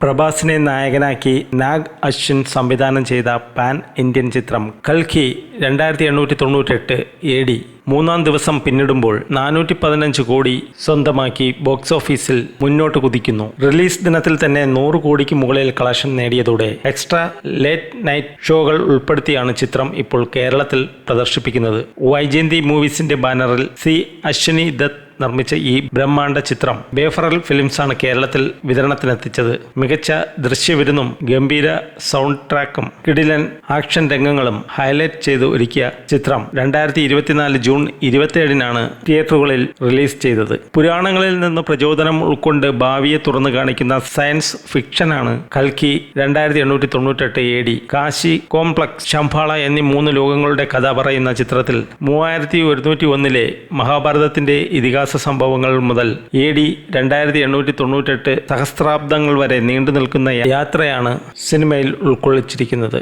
പ്രഭാസിനെ നായകനാക്കി നാഗ് അശ്വിൻ സംവിധാനം ചെയ്ത പാൻ ഇന്ത്യൻ ചിത്രം കൽഖി രണ്ടായിരത്തി എണ്ണൂറ്റി തൊണ്ണൂറ്റെട്ട് എ ഡി മൂന്നാം ദിവസം പിന്നിടുമ്പോൾ നാനൂറ്റി പതിനഞ്ച് കോടി സ്വന്തമാക്കി ബോക്സ് ഓഫീസിൽ മുന്നോട്ട് കുതിക്കുന്നു. റിലീസ് ദിനത്തിൽ തന്നെ നൂറ് കോടിക്ക് മുകളിൽ കളക്ഷൻ നേടിയതോടെ എക്സ്ട്രാ ലേറ്റ് നൈറ്റ് ഷോകൾ ഉൾപ്പെടുത്തിയാണ് ചിത്രം ഇപ്പോൾ കേരളത്തിൽ പ്രദർശിപ്പിക്കുന്നത്. വൈജയന്തി മൂവീസിന്റെ ബാനറിൽ സി അശ്വിനി ദത്ത് നിർമ്മിച്ച ഈ ബ്രഹ്മാണ്ഡ ചിത്രം ബേഫറൽ ഫിലിംസാണ് കേരളത്തിൽ വിതരണത്തിനെത്തിച്ചത്. മികച്ച ദൃശ്യവിരുന്നും ഗംഭീര സൗണ്ട് ട്രാക്കും കിടിലൻ ആക്ഷൻ രംഗങ്ങളും ഹൈലൈറ്റ് ചെയ്ത് ഒരുക്കിയ ചിത്രം രണ്ടായിരത്തി ഇരുപത്തിനാല് ജൂൺ ഇരുപത്തിയേഴിനാണ് തിയേറ്ററുകളിൽ റിലീസ് ചെയ്തത്. പുരാണങ്ങളിൽ നിന്ന് പ്രചോദനം ഉൾക്കൊണ്ട് ഭാവിയെ തുറന്നു കാണിക്കുന്ന സയൻസ് ഫിക്ഷനാണ് കൽക്കി രണ്ടായിരത്തി എണ്ണൂറ്റി തൊണ്ണൂറ്റെട്ട് A D. Kashi complex Shambhala എന്നീ മൂന്ന് ലോകങ്ങളുടെ കഥ പറയുന്ന ചിത്രത്തിൽ മൂവായിരത്തി ഒരുന്നൂറ്റി ഒന്നിലെ മഹാഭാരതത്തിന്റെ ഇതിഹാസ സംഭവങ്ങൾ മുതൽ എ ഡി രണ്ടായിരത്തി എണ്ണൂറ്റി തൊണ്ണൂറ്റെട്ട് സഹസ്രാബ്ദങ്ങൾ വരെ നീണ്ടു നിൽക്കുന്ന യാത്രയാണ് സിനിമയിൽ ഉൾക്കൊള്ളിച്ചിരിക്കുന്നത്.